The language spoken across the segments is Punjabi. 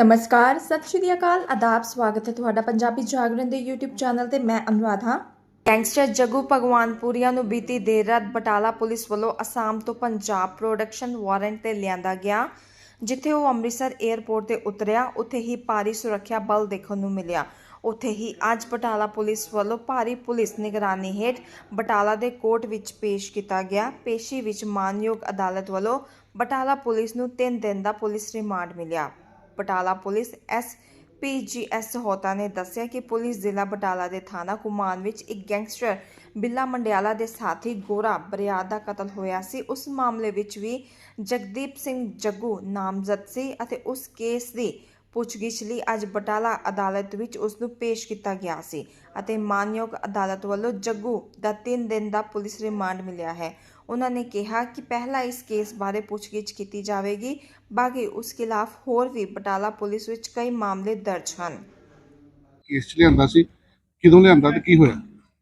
ਨਮਸਕਾਰ, ਸਤਿ ਸ਼੍ਰੀ ਅਕਾਲ, ਆਦਾਬ, ਸਵਾਗਤ ਹੈ ਤੁਹਾਡਾ ਪੰਜਾਬੀ ਜਾਗਰਣ ਦੇ YouTube ਚੈਨਲ ਤੇ, ਮੈਂ ਅਨੁਰਾਧ। ਹਾਂ ਗੈਂਗਸਟਰ ਜੱਗੂ ਭਗਵਾਨਪੁਰੀਆ ਨੂੰ ਬੀਤੀ ਦੇਰ ਰਾਤ ਬਟਾਲਾ ਪੁਲਿਸ ਵੱਲੋਂ ਅਸਾਮ ਤੋਂ ਪੰਜਾਬ ਪ੍ਰੋਡਕਸ਼ਨ ਵਾਰੰਟ ਤੇ ਲਿਆਂਦਾ ਗਿਆ, ਜਿੱਥੇ ਉਹ ਅੰਮ੍ਰਿਤਸਰ 에ਅਰਪੋਰਟ ਤੇ ਉਤਰਿਆ। ਉੱਥੇ ਹੀ ਭਾਰੀ ਸੁਰੱਖਿਆ ਬਲ ਦੇਖਣ ਨੂੰ ਮਿਲਿਆ। ਉੱਥੇ ਹੀ ਅੱਜ ਬਟਾਲਾ ਪੁਲਿਸ ਵੱਲੋਂ ਭਾਰੀ ਪੁਲਿਸ ਨਿਗਰਾਨੀ ਹੇਠ ਬਟਾਲਾ ਦੇ ਕੋਰਟ ਵਿੱਚ ਪੇਸ਼ ਕੀਤਾ ਗਿਆ। ਪੇਸ਼ੀ ਵਿੱਚ ਮਾਨਯੋਗ ਅਦਾਲਤ ਵੱਲੋਂ ਬਟਾਲਾ ਪੁਲਿਸ ਨੂੰ 3 ਦਿਨ ਦਾ ਪੁਲਿਸ ਰਿਮਾਂਡ ਮਿਲਿਆ। ਬਟਾਲਾ ਪੁਲਿਸ ਐਸ ਪੀਜੀਐਸ ਹੋਤਾ ਨੇ ਦੱਸਿਆ ਕਿ ਪੁਲਿਸ ਜ਼ਿਲ੍ਹਾ ਬਟਾਲਾ ਦੇ ਥਾਣਾ ਕੁਮਾਨ ਵਿੱਚ ਇੱਕ ਗੈਂਗਸਟਰ ਬਿੱਲਾ ਮੰਡਿਆਲਾ ਦੇ ਸਾਥੀ ਗੋਰਾ ਬਰਿਆਦ ਦਾ ਕਤਲ ਹੋਇਆ ਸੀ। ਉਸ ਮਾਮਲੇ ਵਿੱਚ ਵੀ ਜਗਦੀਪ ਸਿੰਘ ਜੱਗੂ ਨਾਮਜ਼ਦ ਸੀ ਅਤੇ ਉਸ ਕੇਸ ਦੀ ਪੁੱਛਗਿੱਛ ਲਈ ਅੱਜ ਬਟਾਲਾ ਅਦਾਲਤ ਵਿੱਚ ਉਸ ਨੂੰ ਪੇਸ਼ ਕੀਤਾ ਗਿਆ ਸੀ ਅਤੇ ਮਾਨਯੋਗ ਅਦਾਲਤ ਵੱਲੋਂ ਜੱਗੂ ਦਾ 3 ਦਿਨ ਦਾ ਪੁਲਿਸ ਰਿਮਾਂਡ ਮਿਲਿਆ ਹੈ। ਉਹਨਾਂ ਨੇ ਕਿਹਾ ਕਿ ਪਹਿਲਾਂ ਇਸ ਕੇਸ ਬਾਰੇ ਪੁੱਛਗਿੱਛ ਕੀਤੀ ਜਾਵੇਗੀ, ਬਾਕੀ ਉਸ ਖਿਲਾਫ ਹੋਰ ਵੀ ਬਟਾਲਾ ਪੁਲਿਸ ਵਿੱਚ ਕਈ ਮਾਮਲੇ ਦਰਜ ਹਨ। ਕੇਸ ਲਿਆਂਦਾ ਸੀ। ਕਿਦੋਂ ਲਿਆਂਦਾ ਤੇ ਕੀ ਹੋਇਆ?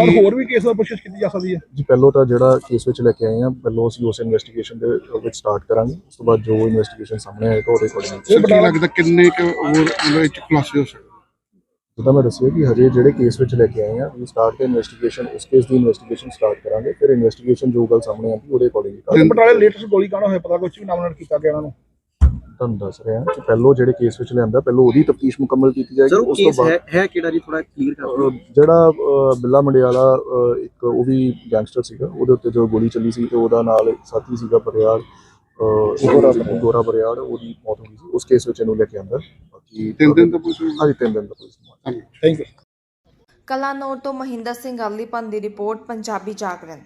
ਪਰ ਹੋਰ ਵੀ ਕੇਸ ਦਾ ਪੁੱਛਿਸ਼ ਕੀਤੀ ਜਾ ਸਕਦੀ ਹੈ? ਜੀ ਪਹਿਲੋਂ ਤਾਂ ਜਿਹੜਾ ਕੇਸ ਵਿੱਚ ਲੈ ਕੇ ਆਏ ਹਾਂ ਪਹਿਲੋਂ ਅਸੀਂ ਉਸ ਇਨਵੈਸਟੀਗੇਸ਼ਨ ਦੇ ਵਿੱਚ ਸਟਾਰਟ ਕਰਾਂਗੇ ਉਸ ਤੋਂ ਬਾਅਦ ਜੋ ਇਨਵੈਸਟੀਗੇਸ਼ਨ ਸਾਹਮਣੇ ਆਏਗਾ ਉਹਦੇ ਅਕੋਰਡਿੰਗ ਸਰ ਕੀ ਲੱਗਦਾ ਕਿੰਨੇ ਕੁ ਹੋਰ ਮਤਲਬ ਚ ਖੁਲਾਸੇ ਹੋ ਸਕਦੇ? ਜਿੱਦਾਂ ਮੈਂ ਦੱਸਿਆ ਕਿ ਹਜੇ ਜਿਹੜੇ ਕੇਸ ਵਿੱਚ ਲੈ ਕੇ ਆਏ ਆ ਵੀ ਸਟਾਰਟ ਤੇ ਇਨਵੈਸਟੀਗੇਸ਼ਨ ਉਸ ਕੇਸ ਦੀ ਇਨਵੈਸਟੀਗੇਸ਼ਨ ਸਟਾਰਟ ਕਰਾਂਗੇ ਫਿਰ ਇਨਵੈਸਟੀਗੇਸ਼ਨ ਜੋ ਗੱਲ ਸਾਹਮਣੇ ਆਉਂਦੀ ਉਹਦੇ ਅਕੋਰਡਿੰਗ ਤੇ ਬਟਾਲੇ ਲੇਟੈਸਟ ਗੋਲੀ ਕਾਂਡ ਹੋਇਆ? ਪਤਾ ਕੁਝ ਵੀ ਨਾਮਨਡ ਕੀਤਾ ਗਿਆ ਉਹਨਾਂ ਨੂੰ? ਤੁਹਾਨੂੰ ਦੱਸ ਰਿਹਾ। ਕਿ ਪਹਿਲੋਂ ਜਿਹੜੇ ਕੇਸ ਵਿੱਚ ਲਿਆਂਦਾ ਪਹਿਲੋਂ ਉਹਦੀ ਤਫਤੀਸ਼ ਮੁਕੰਮਲ ਕੀਤੀ ਜਾਏਗੀ। ਉਸ ਤੋਂ ਕੇਸ ਬਾਅਦ ਹੈ ਹੈ ਕਿਹੜਾ ਜੀ? ਥੋੜਾ ਕਲੀਅਰ ਕਰ ਦਿਓ। ਜਿਹੜਾ ਬਿੱਲਾ ਮੰਡਿਆਲਾ ਇੱਕ ਉਹ ਵੀ ਗੈਂਗਸਟਰ ਸੀਗਾ। ਉਹਦੇ ਉੱਤੇ ਜੋ ਗੋਲੀ ਚੱਲੀ ਸੀ ਤੇ ਉਹਦਾ ਨਾਲ ਇੱਕ ਸਾਥੀ ਸੀਗਾ ਬਰਿਆੜ ਗੋਰਾ ਬਰਿਆੜ। ਉਹਦੀ ਮੌਤ ਹੋ ਗਈ ਸੀ। ਉਸ ਕੇਸ ਵਿੱਚ ਇਹਨੂੰ ਲੈ ਕੇ ਆਂਦਾ। ਬਾਕੀ ਤਿੰਨ ਦਿਨ ਤਾਂ ਪੁਲਿਸ ਹਾਂਜੀ ਤਿੰਨ ਦਿਨ ਦਾ ਪੁਲਿਸ ਥੈਂਕ ਯੂ ਕਲਾਨੌਰ ਤੋਂ ਮਹਿੰਦਰ ਸਿੰਘ ਅਲੀਪਨ ਦੀ ਰਿਪੋਰਟ ਪੰਜਾਬੀ ਜਾਗਰਣ।